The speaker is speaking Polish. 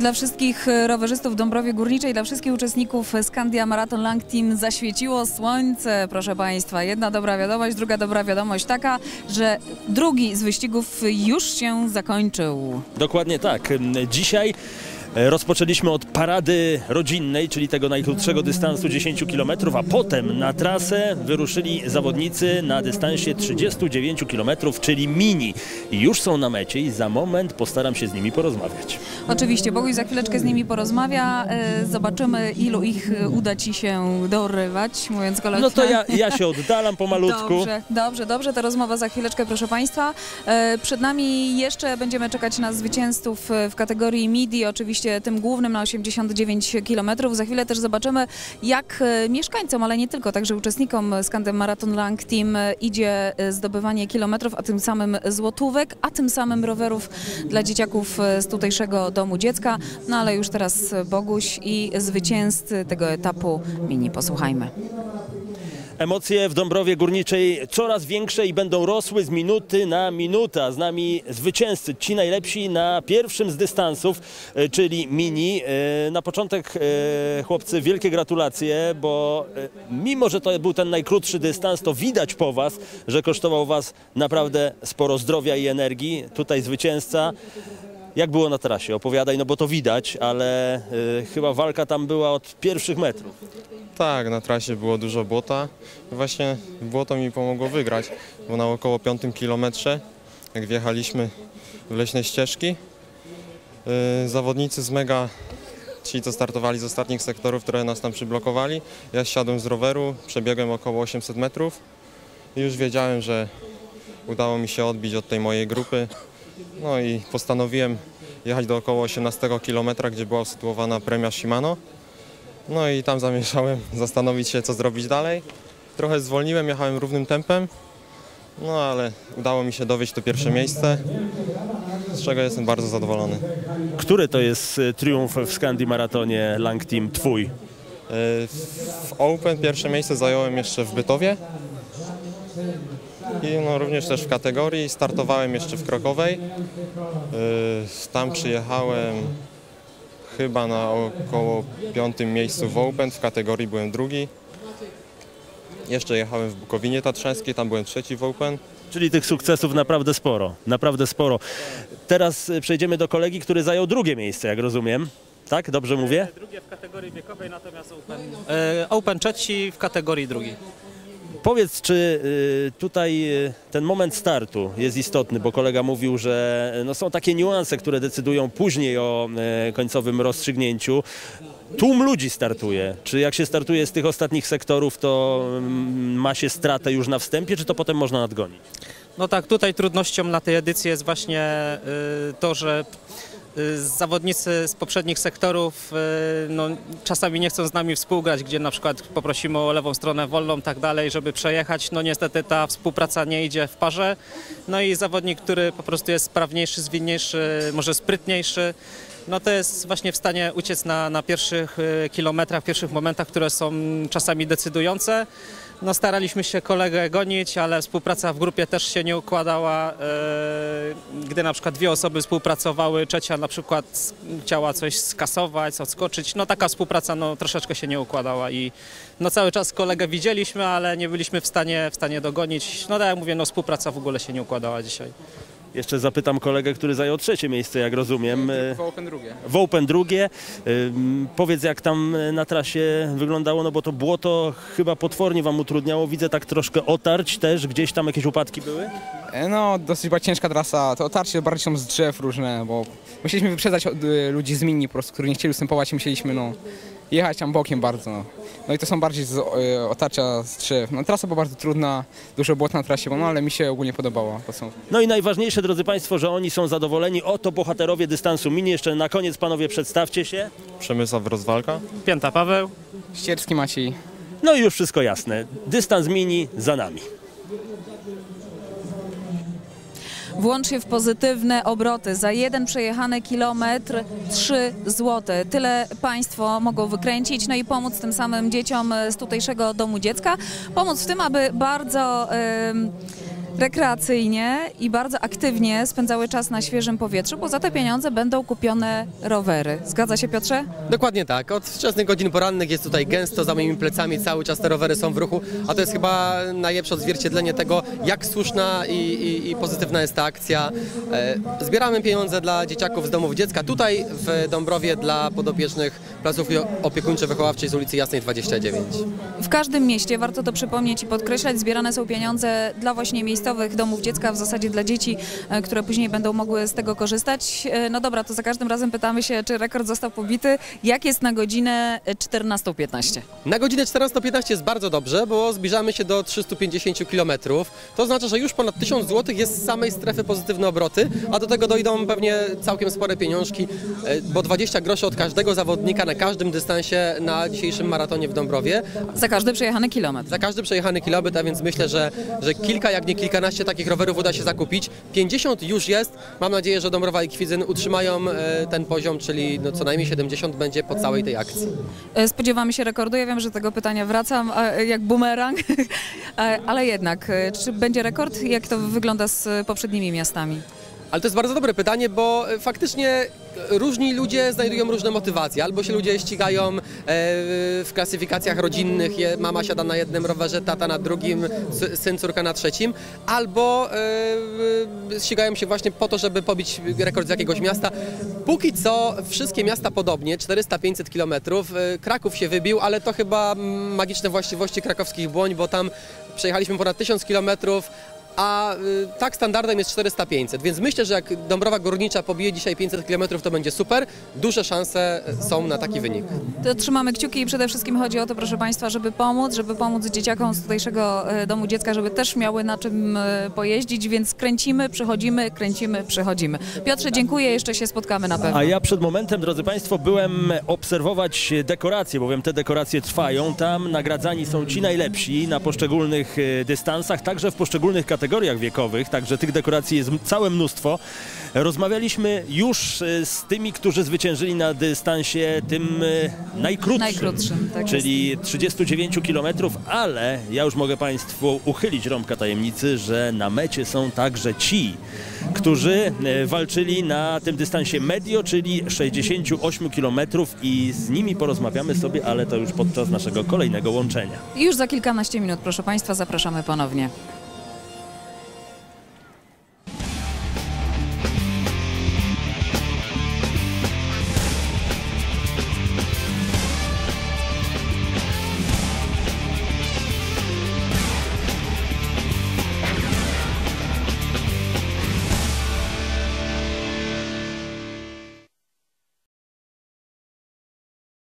Dla wszystkich e, rowerzystów Dąbrowie Górniczej, dla wszystkich uczestników Scandia Marathon Lang Team zaświeciło słońce, proszę Państwa. Jedna dobra wiadomość, druga dobra wiadomość taka, że drugi z wyścigów już się zakończył. Dokładnie tak. Dzisiaj rozpoczęliśmy od parady rodzinnej, czyli tego najkrótszego dystansu 10 km, a potem na trasę wyruszyli zawodnicy na dystansie 39 km, czyli mini. I już są na mecie i za moment postaram się z nimi porozmawiać. Oczywiście, Boguś za chwileczkę z nimi porozmawia. e, Zobaczymy, ilu ich e, uda Ci się dorywać, mówiąc kolokwialnie. No to ja, ja się oddalam pomalutku. Dobrze, dobrze, dobrze. Ta rozmowa za chwileczkę, proszę Państwa. E, Przed nami jeszcze będziemy czekać na zwycięzców e, w kategorii MIDI, oczywiście tym głównym na 89 km. Za chwilę też zobaczymy, jak e, mieszkańcom, ale nie tylko, także uczestnikom Skandem Marathon Lang Team e, idzie e, zdobywanie kilometrów, a tym samym złotówek, a tym samym rowerów dla dzieciaków z tutejszego domu dziecka. No ale już teraz Boguś i zwycięzcy tego etapu mini. Posłuchajmy. Emocje w Dąbrowie Górniczej coraz większe i będą rosły z minuty na minutę. Z nami zwycięzcy, ci najlepsi na pierwszym z dystansów, e, czyli mini. E, Na początek, e, chłopcy, wielkie gratulacje, bo mimo, że to był ten najkrótszy dystans, to widać po was, że kosztował was naprawdę sporo zdrowia i energii. Tutaj zwycięzca. Jak było na trasie? Opowiadaj, no bo to widać, ale e, chyba walka tam była od pierwszych metrów. Tak, na trasie było dużo błota. Właśnie błoto mi pomogło wygrać, bo na około piątym kilometrze, jak wjechaliśmy w leśne ścieżki, yy, zawodnicy z Mega, ci co startowali z ostatnich sektorów, które nas tam przyblokowali, ja siadłem z roweru, przebiegłem około 800 metrów i już wiedziałem, że udało mi się odbić od tej mojej grupy. No i postanowiłem jechać do około 18 kilometra, gdzie była usytuowana premia Shimano. No i tam zamierzałem zastanowić się, co zrobić dalej. Trochę zwolniłem, jechałem równym tempem, no ale udało mi się dowieść to pierwsze miejsce, z czego jestem bardzo zadowolony. Który to jest e, triumf w Scandi Maratonie Lang Team twój? Yy, W Open pierwsze miejsce zająłem jeszcze w Bytowie i no, również też w kategorii. Startowałem jeszcze w Krokowej. Yy, Tam przyjechałem chyba na około piątym miejscu w Open, w kategorii byłem drugi. Jeszcze jechałem w Bukowinie Tatrzańskiej, tam byłem trzeci w Open. Czyli tych sukcesów naprawdę sporo, naprawdę sporo. Teraz e, przejdziemy do kolegi, który zajął drugie miejsce, jak rozumiem. Tak, dobrze mówię? Drugie w kategorii wiekowej, natomiast Open. E, open trzeci w kategorii drugiej. Powiedz, czy y, tutaj y, ten moment startu jest istotny, bo kolega mówił, że y, no, są takie niuanse, które decydują później o końcowym rozstrzygnięciu. Tłum ludzi startuje. Czy jak się startuje z tych ostatnich sektorów, to mm, ma się stratę już na wstępie, czy to potem można nadgonić? No tak, tutaj trudnością na tej edycji jest właśnie to, że zawodnicy z poprzednich sektorów y, no, czasami nie chcą z nami współgrać, gdzie na przykład poprosimy o lewą stronę wolną, tak dalej, żeby przejechać. No niestety ta współpraca nie idzie w parze. No i zawodnik, który po prostu jest sprawniejszy, zwinniejszy, może sprytniejszy, no to jest właśnie w stanie uciec na, na pierwszych y, kilometrach, pierwszych momentach, które są czasami decydujące. No staraliśmy się kolegę gonić, ale współpraca w grupie też się nie układała. y, Gdy na przykład dwie osoby współpracowały, trzecia na przykład chciała coś skasować, odskoczyć, no taka współpraca no, troszeczkę się nie układała i no cały czas kolegę widzieliśmy, ale nie byliśmy w stanie, w stanie dogonić. No tak jak mówię, no współpraca w ogóle się nie układała dzisiaj. Jeszcze zapytam kolegę, który zajął trzecie miejsce, jak rozumiem. Y, W Open drugie. w Open drugie. Ym, Powiedz, jak tam y, na trasie wyglądało, no bo to błoto chyba potwornie wam utrudniało. Widzę tak troszkę otarć też, gdzieś tam jakieś upadki były? E, No, dosyć była ciężka trasa. To otarcie bardziej są z drzew różne, bo musieliśmy wyprzedzać od, ludzi z mini po prostu, którzy nie chcieli ustępować i musieliśmy, no, jechać tam bokiem bardzo, no. No i to są bardziej z, y, otarcia z drzew. No, trasa była bardzo trudna, dużo błot na trasie, no ale mi się ogólnie podobała. To są No i najważniejsze, drodzy Państwo, że oni są zadowoleni. Oto bohaterowie dystansu mini. Jeszcze na koniec, panowie, przedstawcie się. Przemysław Rozwalka. Pięta Paweł. Ścierski Maciej. No i już wszystko jasne. Dystans mini za nami. Włącz się w pozytywne obroty. Za jeden przejechany kilometr 3 złote. Tyle Państwo mogą wykręcić, no i pomóc tym samym dzieciom z tutejszego domu dziecka. Pomóc w tym, aby bardzo em, rekreacyjnie i bardzo aktywnie spędzały czas na świeżym powietrzu, bo za te pieniądze będą kupione rowery. Zgadza się Piotrze? Dokładnie tak. Od wczesnych godzin porannych jest tutaj gęsto, za moimi plecami cały czas te rowery są w ruchu, a to jest chyba najlepsze odzwierciedlenie tego, jak słuszna i, i, i pozytywna jest ta akcja. E, zbieramy pieniądze dla dzieciaków z domów dziecka, tutaj w Dąbrowie dla podopiecznych placówki opiekuńczo-wychowawczej z ulicy Jasnej 29. W każdym mieście, warto to przypomnieć i podkreślać, zbierane są pieniądze dla właśnie miejscowych domów dziecka, w zasadzie dla dzieci, e, które później będą mogły z tego korzystać. E, No dobra, to za każdym razem pytamy się, czy rekord został pobity. Jak jest na godzinę 14.15? Na godzinę 14.15 jest bardzo dobrze, bo zbliżamy się do 350 km. To oznacza, że już ponad 1000 zł jest z samej strefy pozytywne obroty, a do tego dojdą pewnie całkiem spore pieniążki, e, bo 20 groszy od każdego zawodnika na każdym dystansie na dzisiejszym maratonie w Dąbrowie. Za każdy przejechany kilometr. Za każdy przejechany kilometr, a więc myślę, że, że kilka, jak nie kilkanaście takich rowerów uda się zakupić. 50 już jest. Mam nadzieję, że Dąbrowa i Kwidzyn utrzymają e, ten poziom, czyli no co najmniej 70 będzie po całej tej akcji. E, Spodziewamy się rekordu. Ja wiem, że tego pytania wracam jak bumerang, E, ale jednak, czy będzie rekord? Jak to wygląda z poprzednimi miastami? Ale to jest bardzo dobre pytanie, bo e, faktycznie e, różni ludzie znajdują różne motywacje. Albo się ludzie ścigają e, w klasyfikacjach rodzinnych, mama siada na jednym rowerze, tata na drugim, sy- syn, córka na trzecim, albo ścigają się właśnie po to, żeby pobić rekord z jakiegoś miasta. Póki co wszystkie miasta podobnie, 400-500 km. Kraków się wybił, ale to chyba magiczne właściwości krakowskich błoń, bo tam przejechaliśmy ponad 1000 kilometrów, a y, tak standardem jest 400-500, więc myślę, że jak Dąbrowa Górnicza pobije dzisiaj 500 km, to będzie super. Duże szanse są na taki wynik. To trzymamy kciuki i przede wszystkim chodzi o to, proszę Państwa, żeby pomóc, żeby pomóc dzieciakom z tutejszego e, domu dziecka, żeby też miały na czym e, pojeździć, więc kręcimy, przychodzimy, kręcimy, przychodzimy. Piotrze, dziękuję, jeszcze się spotkamy na pewno. A ja przed momentem, drodzy Państwo, byłem obserwować dekoracje, bowiem te dekoracje trwają. Tam nagradzani są ci najlepsi na poszczególnych e, dystansach, także w poszczególnych kategoriach wiekowych, także tych dekoracji jest całe mnóstwo. Rozmawialiśmy już e, z tymi, którzy zwyciężyli na dystansie tym e, najkrótszym. Najkrótszym, tak czyli 39 km, ale ja już mogę Państwu uchylić rąbka tajemnicy, że na mecie są także ci, którzy e, walczyli na tym dystansie medio, czyli 68 km i z nimi porozmawiamy sobie, ale to już podczas naszego kolejnego łączenia. Już za kilkanaście minut, proszę Państwa, zapraszamy ponownie.